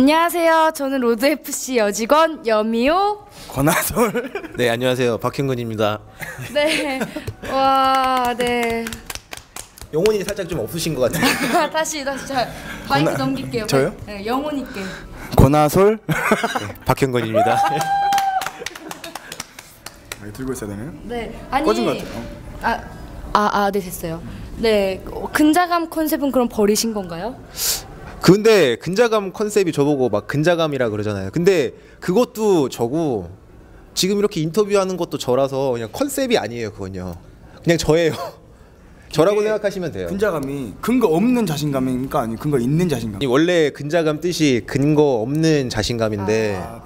안녕하세요. 저는 로드 FC 여직원 여미호. 권하솔. 네 안녕하세요 박형근입니다. 네. 와, 네. 영혼이 살짝 좀 없으신 것 같아요. 다시 다시 자 마이크 권하- 넘길게요. 저요? 네, 영혼 있게. 권하솔. 박형근입니다. 아, 들고 있어야 되나요? 네. 아니 꺼진 것 같아요. 아, 아, 아, 네 됐어요. 네. 어, 근자감 컨셉은 그럼 버리신 건가요? 근데 근자감 컨셉이 저보고 막 근자감이라 그러잖아요. 근데 그것도 저고 지금 이렇게 인터뷰하는 것도 저라서 그냥 컨셉이 아니에요. 그건요. 그냥 저예요. 저라고 생각하시면 돼요. 근자감이 근거 없는 자신감입니까 아니 근거 있는 자신감? 아니, 원래 근자감 뜻이 근거 없는 자신감인데 아?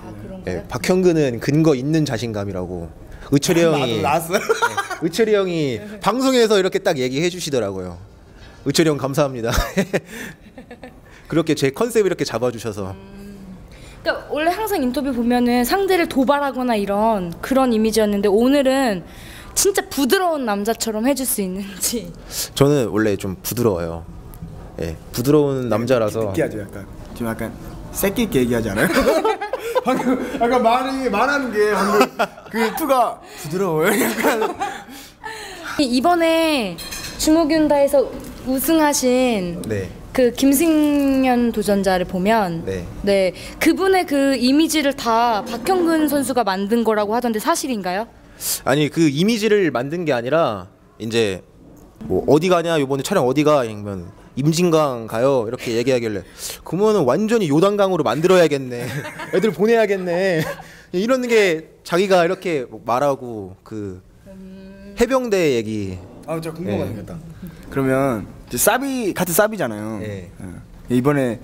예, 박형근은 근거 있는 자신감이라고 의철이 형이 나왔어요. 의철이 형이 방송에서 이렇게 딱 얘기해 주시더라고요. 의철이 형 감사합니다. 그렇게 제 컨셉 이렇게 잡아주셔서 그러니까 원래 항상 인터뷰 보면은 상대를 도발하거나 이런 그런 이미지였는데 오늘은 진짜 부드러운 남자처럼 해줄 수 있는지. 저는 원래 좀 부드러워요. 예, 부드러운 남자라서 느끼하죠 약간. 지금 약간 새끼 있게 얘기하지 않아요? 방금 약간 말이 말하는 게 방금 그 투가 부드러워요. 약간 이번에 주목윤다에서 우승하신 네. 그 김승현 도전자를 보면 네. 네 그분의 그 이미지를 다 박형근 선수가 만든 거라고 하던데 사실인가요? 아니 그 이미지를 만든 게 아니라 이제 뭐 어디 가냐 이번에 촬영 어디 가? 아니면 임진강 가요. 이렇게 얘기하길래 그러면은 완전히 요단강으로 만들어야겠네. 애들 보내야겠네. 이런 게 자기가 이렇게 뭐 말하고 그 해병대 얘기. 아, 저 궁금한 네. 그러면 이제 사비 같은 사비잖아요. 네. 예. 이번에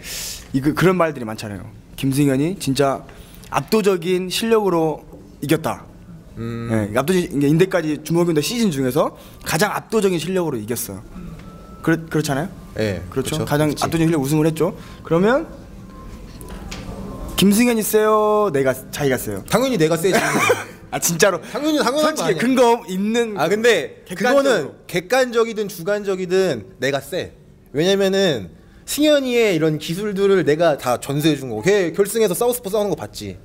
이거 그런 말들이 많잖아요. 김승현이 진짜 압도적인 실력으로 이겼다. 음, 예, 압도적인 인대까지 주먹인대 시즌 중에서 가장 압도적인 실력으로 이겼어. 그렇 그렇잖아요. 예, 그렇죠. 그렇죠. 가장 그치. 압도적인 실력 우승을 했죠. 그러면 김승현이 세요, 내가 자기가 세요. 당연히 내가 세지 아 진짜로. 당연히 당연한 거 솔직히 아니야. 근거 있는. 아 근데 객관적으로. 그거는 객관적이든 주관적이든 내가 세. 왜냐면은 승현이의 이런 기술들을 내가 다 전수해 준 거고. 걔 결승에서 사우스포 싸우는 거 봤지.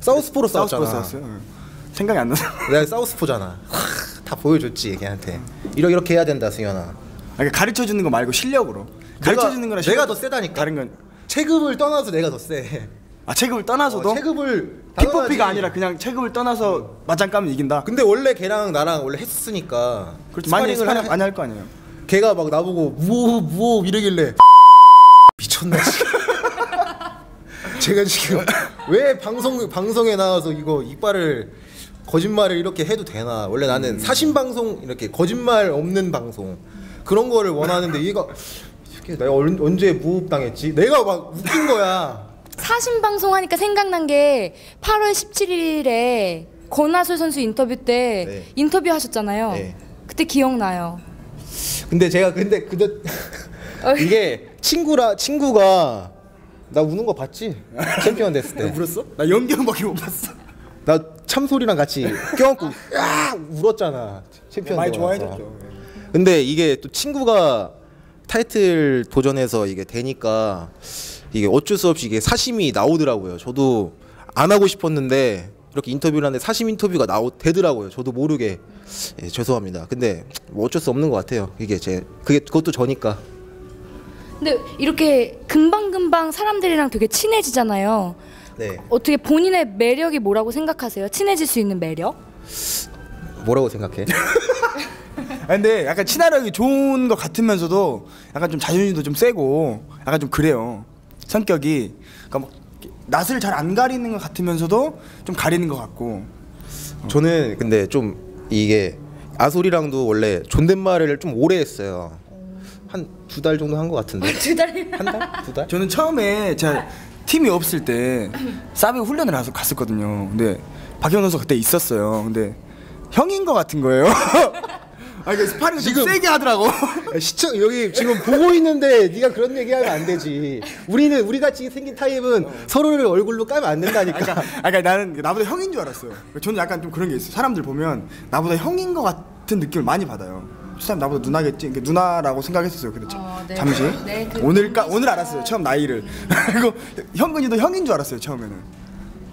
사우스포로 싸웠잖아. 사우스포 싸웠어요. 예. 생각이 안 나서. 내가 사우스포잖아. 하, 다 보여줬지 걔한테. 이렇게 이렇게 해야 된다 승현아. 그러니까 가르쳐 주는 거 말고 실력으로. 가르쳐 내가- 주는 거랑 내가 실력- 더 세다니까. 다른 건. 체급을 떠나서 내가 더 세. 아 체급을 떠나서도 어, 체급을 픽포피가. 아니라 그냥 체급을 떠나서 맞짱 까면 이긴다. 근데 원래 걔랑 나랑 원래 했으니까. 그렇지 많이 스파링을 많이 하- 많이 할 거 아니에요. 걔가 막 나보고 무호 무호 이러길래 미쳤나 지금. 제가 지금 왜 방송 방송에 나와서 이거 이빨을 거짓말을 이렇게 해도 되나? 원래 나는 음. 사신 방송 이렇게 거짓말 없는 방송 그런 거를 원하는데 얘가 내가 얼- 언제 무호흡 당했지? 내가 막 웃긴 거야. 사신 방송 하니까 생각난 게 8월 17일에 권하솔 선수 인터뷰 때 네. 인터뷰 하셨잖아요. 네. 그때 기억나요. 근데 제가 근데 그때 이게 친구라 친구가 나 우는 거 봤지? 챔피언 됐을 때. 울었어? 나 연기형밖에 못 봤어. 나 참소리랑 같이 껴안고 야 울었잖아 챔피언 많이. 좋아해줬죠. 근데 이게 또 친구가 타이틀 도전해서 이게 되니까 이게 어쩔 수 없이 이게 사심이 나오더라고요. 저도 안 하고 싶었는데 이렇게 인터뷰를 하는데 사심 인터뷰가 나오 되더라고요. 저도 모르게 예, 죄송합니다. 근데 뭐 어쩔 수 없는 것 같아요. 이게 제 그게 그것도 저니까. 근데 이렇게 금방 금방 사람들이랑 되게 친해지잖아요. 네. 어떻게 본인의 매력이 뭐라고 생각하세요? 친해질 수 있는 매력? 뭐라고 생각해? 아, 근데 약간 친화력이 좋은 것 같으면서도 약간 좀 자존심도 좀 세고 약간 좀 그래요. 성격이 그러니까 막 낯을 잘 안 가리는 것 같으면서도 좀 가리는 것 같고. 저는 근데 좀 이게 아솔이랑도 원래 존댓말을 좀 오래 했어요. 한 두 달 정도 한 것 같은데. 두 달. 한 달? 두 달? 저는 처음에 제가 팀이 없을 때 사비 훈련을 가서 갔었거든요. 근데 박형 선수 그때 있었어요. 근데 형인 것 같은 거예요. 아 이게 스파링 좀 지금- 세게 하더라고. 야, 시청 여기 지금 보고 있는데 네가 그런 얘기하면 안 되지. 우리는 우리 같이 생긴 타입은 서로를 얼굴로 까면 안 된다니까. 그러니까, 아, 그러니까 나는 나보다 형인 줄 알았어요. 저는 약간 좀 그런 게 있어 요. 사람들 보면 나보다 형인 것 같은 느낌을 많이 받아요. 사람 나보다 누나겠지. 그러니까 누나라고 생각했었어요. 근데 참- 어, 네. 잠시 네, 그- 오늘까 오늘 알았어요. 처음 나이를. 그리고 현근이도 형인 줄 알았어요. 처음에는.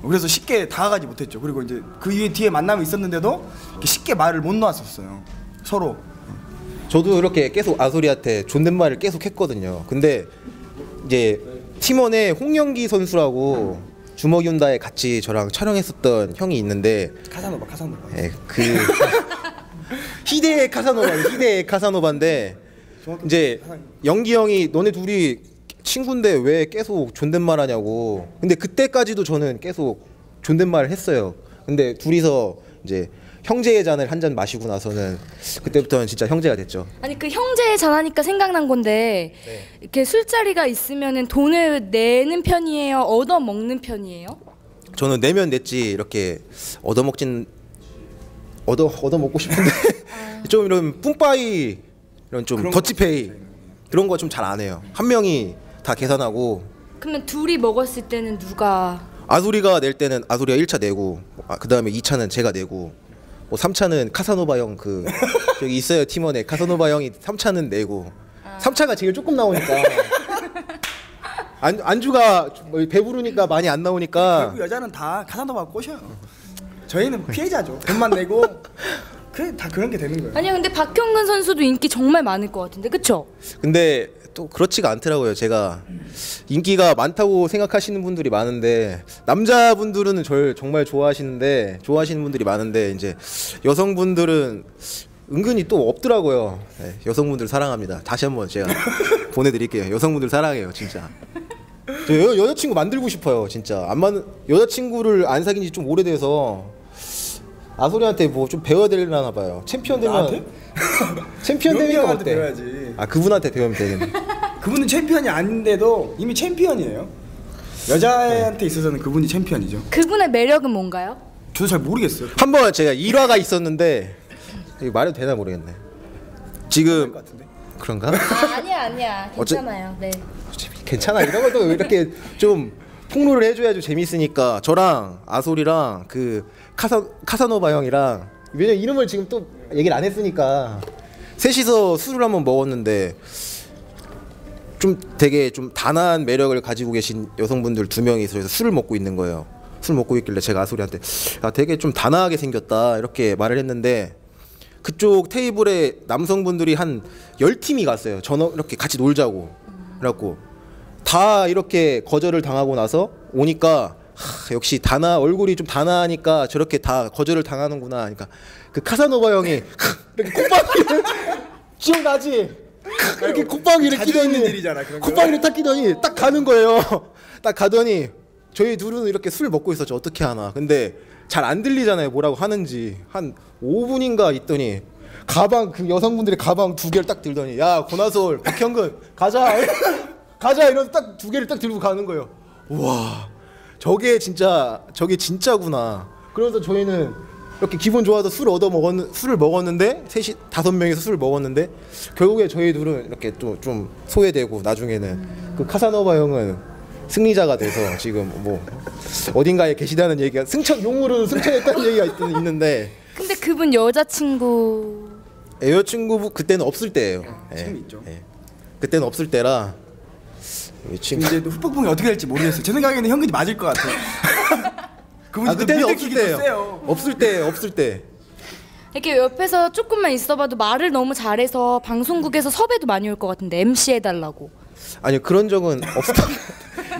그래서 쉽게 다가가지 못했죠. 그리고 이제 그 뒤에 만남이 있었는데도 쉽게 말을 못 놓았었어요. 서로. 저도 이렇게 계속 아소리한테 존댓말을 계속 했거든요. 근데 이제 팀원에 홍영기 선수라고 주먹이 온다에 같이 저랑 촬영했었던 형이 있는데 카사노바 카사노바. 예, 그 희대의 카사노바, 희대의 카사노바인데 이제 영기 형이 너네 둘이 친구인데 왜 계속 존댓말 하냐고. 근데 그때까지도 저는 계속 존댓말을 했어요. 근데 둘이서 이제 형제의 잔을 한 잔 마시고 나서는 그때부터는 진짜 형제가 됐죠. 아니 그 형제 전화니까 생각난 건데 이렇게 술자리가 있으면은 돈을 내는 편이에요? 얻어 먹는 편이에요? 저는 내면 냈지 이렇게 얻어 먹진 얻어 얻어 먹고 싶은데 좀 이런 뿜빠이 이런 좀 더치페이 그런 거 좀 잘 안 해요. 한 명이 다 계산하고 그러면 둘이 먹었을 때는 누가 아소리가 낼 때는 아소리가 1차 내고 아, 그다음에 2차는 제가 내고 뭐 3차는 카사노바 형 그 저기 있어요 팀원에 카사노바 형이 3차는 내고 3차가 제일 조금 나오니까 안, 안주가 뭐 배부르니까 많이 안 나오니까 결국 여자는 다 카사노바 꼬셔요. 저희는 피해자죠. 돈만 내고 그래 다 그런 게 되는 거예요. 아니요 근데 박형근 선수도 인기 정말 많을 것 같은데 그쵸? 근데 또 그렇지가 않더라고요. 제가 인기가 많다고 생각하시는 분들이 많은데 남자분들은 절 정말 좋아하시는데 좋아하시는 분들이 많은데 이제 여성분들은 은근히 또 없더라고요. 네, 여성분들 사랑합니다. 다시 한번 제가 보내드릴게요. 여성분들 사랑해요, 진짜. 저 여, 여자친구 만들고 싶어요, 진짜. 안 만, 여자친구를 안 사귄 지 좀 오래돼서 아소리한테 뭐 좀 배워야 되려나 봐요. 챔피언 되면? 챔피언 형한테 어때? 배워야지. 아 그분한테 배우면 되겠네. 그분은 챔피언이 아닌데도 이미 챔피언이에요. 여자한테 있어서는 그분이 챔피언이죠. 그분의 매력은 뭔가요? 저도 잘 모르겠어요. 한 번 제가 일화가 있었는데 이거 말해도 되나 모르겠네. 지금. 그런가? 아, 아니야 아니야 어째- 괜찮아요 네 괜찮아 이런 것도 이렇게 좀 폭로를 해줘야죠 재밌으니까 저랑 아솔이랑 그 카사 카사노바 형이랑 왜냐 면 이름을 지금 또 얘기를 안 했으니까 셋이서 술을 한번 먹었는데 좀 되게 좀 단아한 매력을 가지고 계신 여성분들 두 명이 서 술을 먹고 있는 거예요. 술 먹고 있길래 제가 아소리한테 야 되게 좀 단아하게 생겼다 이렇게 말을 했는데 그쪽 테이블에 남성분들이 한 열 팀이 갔어요. 전화 이렇게 같이 놀자고 그래갖고 다 이렇게 거절을 당하고 나서 오니까 하, 역시 단아 얼굴이 좀 단아하니까 저렇게 다 거절을 당하는구나. 그러니까 그 카사노바 형이 이렇게 콧방귀를 기억나지? 이렇게 콧방귀를 끼더니. 콧방귀를 딱 끼더니 딱 가는 거예요. 딱 가더니 저희 둘은 이렇게 술 먹고 있었죠. 어떻게 하나. 근데 잘 안 들리잖아요. 뭐라고 하는지 한 5분인가 있더니 가방 그 여성분들의 가방 두 개를 딱 들더니 야 고나솔 박형근 가자 가자 이러면서 딱두 개를 딱 들고 가는 거예요. 우와 저게 진짜 저게 진짜구나. 그러면서 저희는 이렇게 기분 좋아서 술 얻어 먹었 술을 먹었는데 셋이 다섯 명이서 술을 먹었는데 결국에 저희 둘은 이렇게 또 좀 소외되고 나중에는 그 카사노바 형은 승리자가 돼서 지금 뭐 어딘가에 계시다는 얘기가 승천 용으로 승천했다는 얘기가 있, 있는데 근데 그분 여자친구 여자친구 그때는 없을 때예요. 예, 지금 있죠. 예. 그때는 없을 때라 이 이제 후폭풍이 어떻게 될지 모르겠어요. 제 생각에는 현근이 맞을 것 같아요. 그분이 아또 그때는 없을 때예요. 없을 때 없을 때. 이렇게 옆에서 조금만 있어봐도 말을 너무 잘해서 방송국에서 섭외도 많이 올 것 같은데 MC 해달라고 아니 그런 적은 없었던.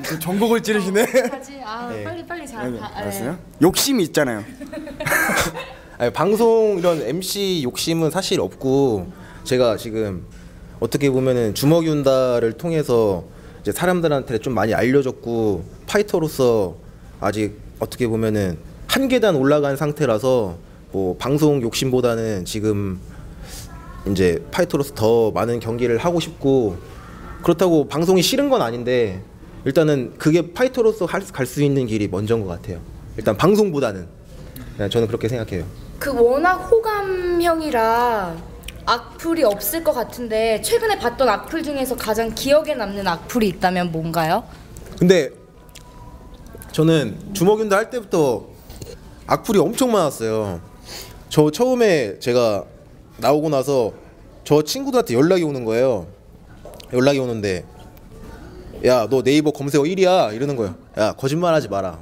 그 전곡을 찌르시네. 하지 아 네. 빨리 빨리 잘 네, 가- 아, 알았어요? 욕심이 있잖아요. 아니, 방송 이런 MC 욕심은 사실 없고 제가 지금 어떻게 보면은 주먹이 운다를 통해서 이제 사람들한테 좀 많이 알려졌고 파이터로서 아직 어떻게 보면은 한 계단 올라간 상태라서 뭐 방송 욕심보다는 지금 이제 파이터로서 더 많은 경기를 하고 싶고 그렇다고 방송이 싫은 건 아닌데 일단은 그게 파이터로서 갈 수 있는 길이 먼저인 것 같아요. 일단 방송보다는 그냥 저는 그렇게 생각해요. 그 워낙 호감형이라 악플이 없을 것 같은데 최근에 봤던 악플 중에서 가장 기억에 남는 악플이 있다면 뭔가요? 근데 저는 주먹윤도 할 때부터 악플이 엄청 많았어요. 저 처음에 제가 나오고 나서 저 친구들한테 연락이 오는 거예요. 연락이 오는데 야 너 네이버 검색어 1위야 이러는 거예요. 야 거짓말하지 마라.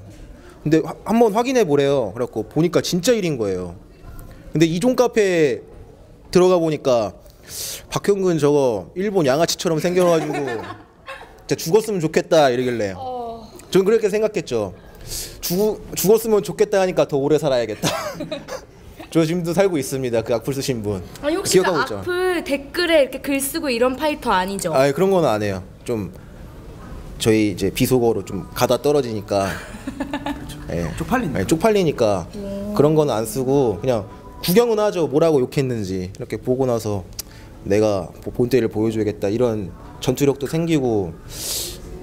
근데 화- 한번 확인해 보래요. 그래갖고 보니까 진짜 1인 거예요. 근데 이종 카페 들어가 보니까 박형근 저거 일본 양아치처럼 생겨가지고 진짜 죽었으면 좋겠다 이러길래 전 그렇게 생각했죠. 죽 죽었으면 좋겠다 하니까 더 오래 살아야겠다. 저 지금도 살고 있습니다. 그 악플 쓰신 분. 아니 혹시 그 있죠? 악플 댓글에 이렇게 글 쓰고 이런 파이터 아니죠? 아 그런 건 안 해요. 좀 저희 이제 비속어로 좀 가다 떨어지니까 예. 쪽팔린다. 예, 쪽팔리니까 그런 건 안 쓰고 그냥 구경은 하죠. 뭐라고 욕했는지 이렇게 보고 나서 내가 뭐 본때를 보여줘야겠다 이런 전투력도 생기고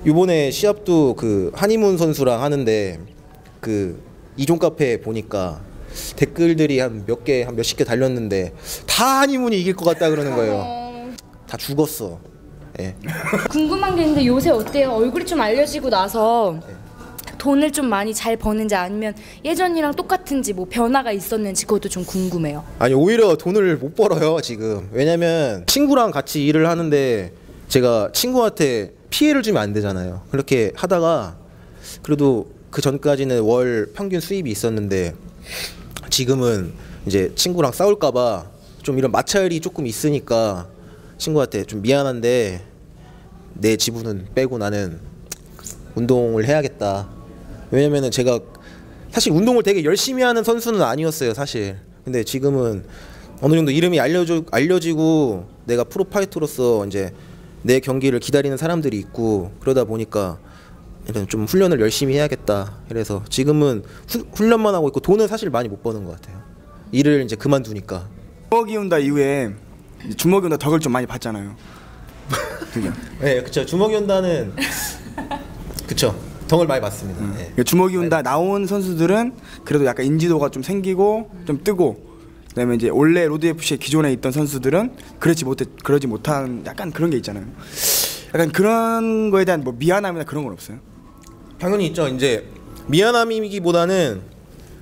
이번에 시합도 그 한이문 선수랑 하는데 그 이종 카페 보니까 댓글들이 한 몇 개 한 몇십 개 달렸는데 다 한이문이 이길 것 같다 그러는 거예요. 다 죽었어. 예. 궁금한 게 있는데 요새 어때요? 얼굴이 좀 알려지고 나서 네. 돈을 좀 많이 잘 버는지 아니면 예전이랑 똑같은지 뭐 변화가 있었는지 그것도 좀 궁금해요. 아니 오히려 돈을 못 벌어요 지금 왜냐면 친구랑 같이 일을 하는데 제가 친구한테 피해를 주면 안 되잖아요 그렇게 하다가 그래도 그 전까지는 월 평균 수입이 있었는데 지금은 이제 친구랑 싸울까봐 좀 이런 마찰이 조금 있으니까 친구한테 좀 미안한데 내 지분은 빼고 나는 운동을 해야겠다. 왜냐면은 제가 사실 운동을 되게 열심히 하는 선수는 아니었어요, 사실. 근데 지금은 어느 정도 이름이 알려져 알려지고 내가 프로파이터로서 이제 내 경기를 기다리는 사람들이 있고 그러다 보니까 일단 좀 훈련을 열심히 해야겠다. 그래서 지금은 후- 훈련만 하고 있고 돈은 사실 많이 못 버는 것 같아요. 일을 이제 그만두니까. 주먹이 온다 이후에 주먹이 온다 덕을 좀 많이 봤잖아요. 네, 그쵸. 주먹이 온다는 그쵸. 덩을 많이 받습니다. 네. 그러니까 주먹이 온다 나온 선수들은 그래도 약간 인지도가 좀 생기고 좀 뜨고 그다음에 이제 원래 로드 FC에 기존에 있던 선수들은 그렇지 못해 그러지 못한 약간 그런 게 있잖아요. 약간 그런 거에 대한 뭐 미안함이나 그런 건 없어요. 당연히 있죠. 이제 미안함이기보다는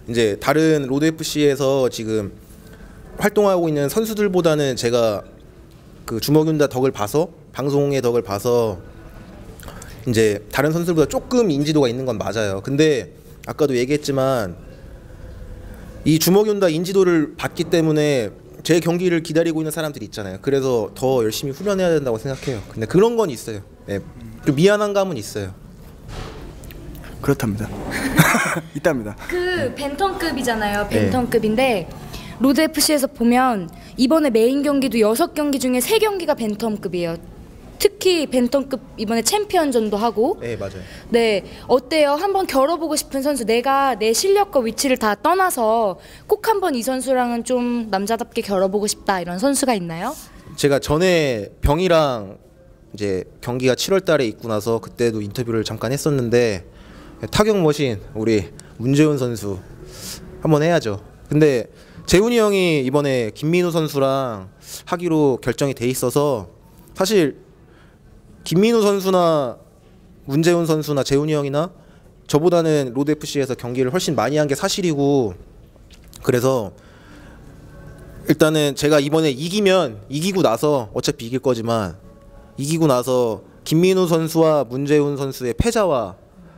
이제 다른 로드 FC에서 지금 활동하고 있는 선수들보다는 제가 그 주먹윤다 덕을 봐서 방송의 덕을 봐서 이제 다른 선수들보다 조금 인지도가 있는 건 맞아요. 근데 아까도 얘기했지만 이 주먹윤다 인지도를 받기 때문에 제 경기를 기다리고 있는 사람들이 있잖아요. 그래서 더 열심히 훈련해야 된다고 생각해요. 근데 그런 건 있어요. 네. 좀 미안한 감은 있어요. 그렇답니다. 있답니다. 그 벤턴급이잖아요. 네. 벤턴급인데 로드 FC에서 보면 이번에 메인 경기도 여섯 경기 중에 세 경기가 벤턴급이에요. 특히 벤턴급 이번에 챔피언전도 하고 네, 맞아요. 네 어때요? 한번 겨뤄보고 싶은 선수 내가 내 실력과 위치를 다 떠나서 꼭 한번 이 선수랑은 좀 남자답게 겨뤄보고 싶다 이런 선수가 있나요? 제가 전에 병이랑 이제 경기가 7월 달에 있고 나서 그때도 인터뷰를 잠깐 했었는데 타격 머신 우리 문재훈 선수 한번 해야죠. 근데 재훈이 형이 이번에 김민우 선수랑 하기로 결정이 돼 있어서 사실 김민우 선수나 문재훈 선수나 재훈이 형이나 저보다는 로드 FC에서 경기를 훨씬 많이 한 게 사실이고 그래서 일단은 제가 이번에 이기면 이기고 나서 어차피 이길 거지만 이기고 나서 김민우 선수와 문재훈 선수의 패자와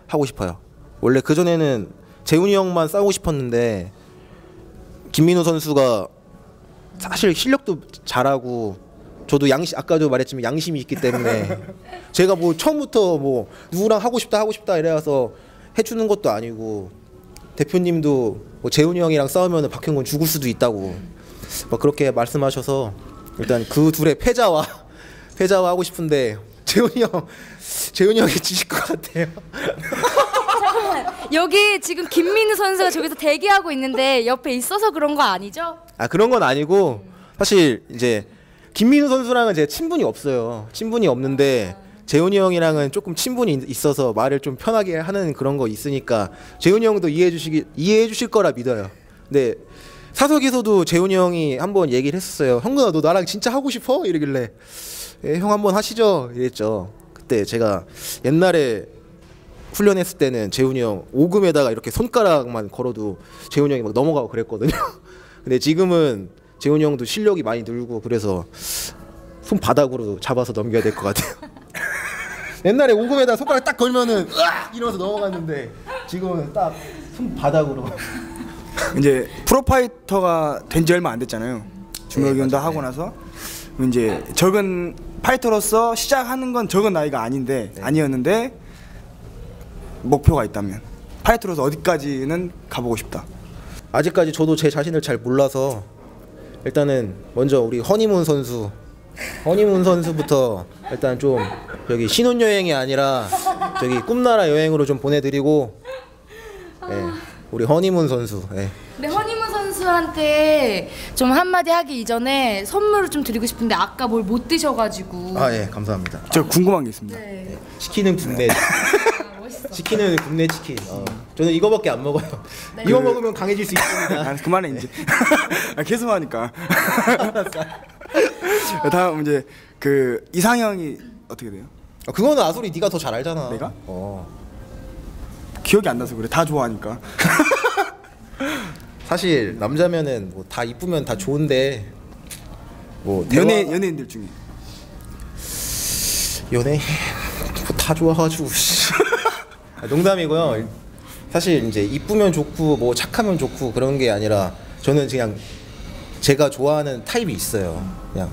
하고 싶어요. 원래 그 전에는 재훈이 형만 싸우고 싶었는데 김민우 선수가 사실 실력도 잘하고 저도 양심 아까도 말했지만 양심이 있기 때문에 제가 뭐 처음부터 뭐 누구랑 하고 싶다 하고 싶다 이래서 해주는 것도 아니고 대표님도 뭐 재훈이 형이랑 싸우면 박형근 죽을 수도 있다고 뭐 그렇게 말씀하셔서 일단 그 둘의 패자와 패자와 하고 싶은데 재훈이 형 재훈이 형이 지실 것 같아요. 여기 지금 김민우 선수가 저기서 대기하고 있는데 옆에 있어서 그런 거 아니죠? 아 그런 건 아니고 사실 이제 김민우 선수랑은 제 친분이 없어요. 친분이 없는데 재훈이 형이랑은 조금 친분이 있- 있어서 말을 좀 편하게 하는 그런 거 있으니까 재훈이 형도 이해해 주시기 이해해 주실 거라 믿어요. 근데 사석에서도 재훈이 형이 한번 얘기를 했었어요. 형근아 너 나랑 진짜 하고 싶어? 이러길래 예, 형 한번 하시죠 이랬죠. 그때 제가 옛날에 훈련했을 때는 재훈이 형 오금에다가 이렇게 손가락만 걸어도 재훈이 형이 막 넘어가고 그랬거든요. 근데 지금은 재훈이 형도 실력이 많이 늘고 그래서 손바닥으로 잡아서 넘겨야 될 것 같아요. 옛날에 오금에다 손가락 딱 걸면은 으악 이러면서 넘어갔는데 지금은 딱 손바닥으로 이제 프로파이터가 된 지 얼마 안 됐잖아요. 중력위원도 맞아요. 하고 나서 이제 적은 파이터로서 시작하는 건 적은 나이가 아닌데 아니었는데 목표가 있다면 파이터로서 어디까지는 가보고 싶다. 아직까지 저도 제 자신을 잘 몰라서 일단은 먼저 우리 허니문 선수 허니문 선수부터 일단 좀 여기 신혼여행이 아니라 저기 꿈나라 여행으로 좀 보내드리고 예, 우리 허니문 선수 예. 근데 허니문 선수한테 좀 한마디 하기 이전에 선물을 좀 드리고 싶은데 아까 뭘 못 드셔가지고. 아 예 감사합니다 저 궁금한 게 있습니다. 네. 국내 아, 멋있어. 치킨은 국내 치킨 어, 저는 이거밖에 안 먹어요 네. 이거 먹으면 강해질 수 있습니다 아, 그만해 이제. 아, 계속 하니까. 다음 이제 그 이상형이 어떻게 돼요? 어, 그거는 아소리 네가 더 잘 알잖아 내가? 어. 기억이 안 나서 그래. 다 좋아하니까. 사실 남자면은 뭐 다 이쁘면 다 좋은데 뭐 연예 대화- 연예인들 중에 연예인 뭐다 좋아가지고 씨. 아, 농담이고요. 사실 이제 이쁘면 좋고 뭐 착하면 좋고 그런 게 아니라 저는 그냥 제가 좋아하는 타입이 있어요. 그냥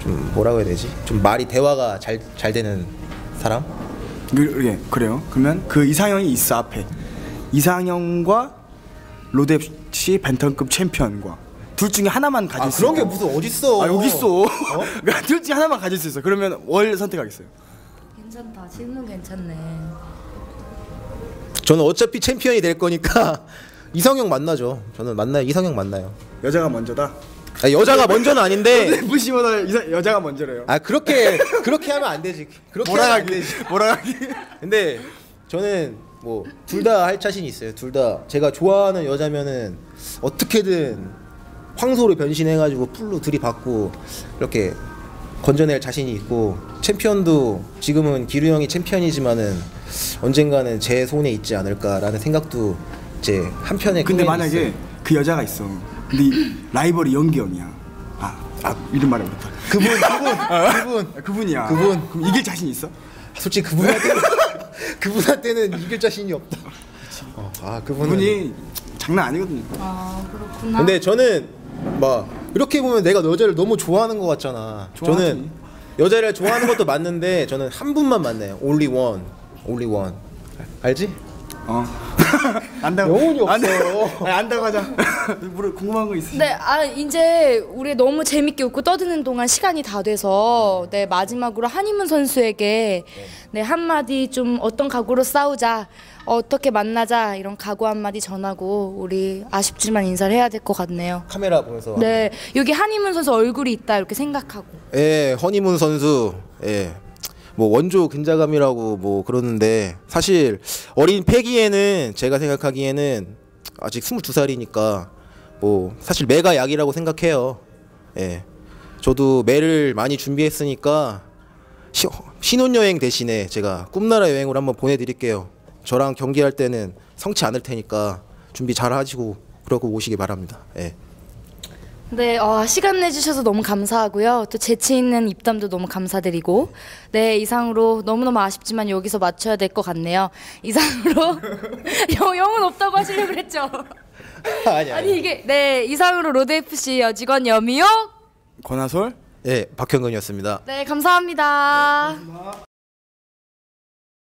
좀 뭐라고 해야 되지? 좀 말이 대화가 잘 잘 되는 사람? 그, 예, 그래요. 그러면 그 이상형이 있어 앞에. 이상형과 로뎁시 벤턴급 챔피언과 둘 중에 하나만 가질 아 수 그런 게. 무슨 어딨어? 아 여기 있어. 그러니까 둘 중에 하나만 가질 수 있어. 그러면 월 선택하겠어요. 괜찮다. 질문 괜찮네. 저는 어차피 챔피언이 될 거니까 이성형 만나죠. 저는 만나요. 이성형 만나요. 여자가 먼저다. 아, 여자가 먼저는 아닌데 이상 여자가 먼저래요. 아 그렇게 그렇게 하면 안 되지. 그렇게 하면 안. 되지. 몰아가기. 근데 저는 뭐 둘 다 할 자신 있어요. 둘 다 제가 좋아하는 여자면은 어떻게든 황소로 변신해가지고 풀로 들이받고 이렇게 건져낼 자신이 있고 챔피언도 지금은 기루 형이 챔피언이지만은 언젠가는 제 손에 있지 않을까라는 생각도 제 한편에 근데 만약에 있어요. 그 여자가 있어. 근데 이 라이벌이 연기 형이야. 아, 아 이름 말해버렸다. 그분 그분 그분 아, 그분이야. 그분. 그럼 이길 자신 있어? 솔직히 그분한테는 그분한테는 이길 자신이 없다. 어, 아 그분은 그분이 장난 아니거든요. 아 그렇구나. 근데 저는 막 이렇게 보면 내가 여자를 너무 좋아하는 것 같잖아. 좋아하지. 저는 여자를 좋아하는 것도 맞는데 저는 한 분만 만나요. only one, only one. 알지? 어. 안다고. 영혼이 없어. 안- 안다고 하자. 뭐 궁금한 거 있으시? 네, 아 이제 우리 너무 재밌게 웃고 떠드는 동안 시간이 다 돼서 네 마지막으로 한희문 선수에게 네 한마디 좀 어떤 각오로 싸우자 어떻게 만나자 이런 각오 한마디 전하고 우리 아쉽지만 인사를 해야 될 것 같네요. 카메라 보면서. 네 여기 한희문 선수 얼굴이 있다 이렇게 생각하고 예, 허니문 선수. 예. 뭐 원조 근자감이라고 뭐 그러는데 사실 어린 패기에는 제가 생각하기에는 아직 22살이니까 뭐 사실 매가 약이라고 생각해요. 예. 저도 매를 많이 준비했으니까 시, 신혼여행 대신에 제가 꿈나라 여행으로 한번 보내드릴게요. 저랑 경기할 때는 성치 않을 테니까 준비 잘 하시고 그러고 오시기 바랍니다. 예. 네, 어, 시간 내주셔서 너무 감사하고요. 또 재치 있는 입담도 너무 감사드리고, 네 이상으로 너무너무 아쉽지만 여기서 맞춰야 될 것 같네요. 이상으로 영, 영은 없다고 하시려고 그랬죠. 아니 아니 이게 네 이상으로 로드 FC 여직원 여미요. 권하솔. 예, 박형근이었습니다. 네 감사합니다.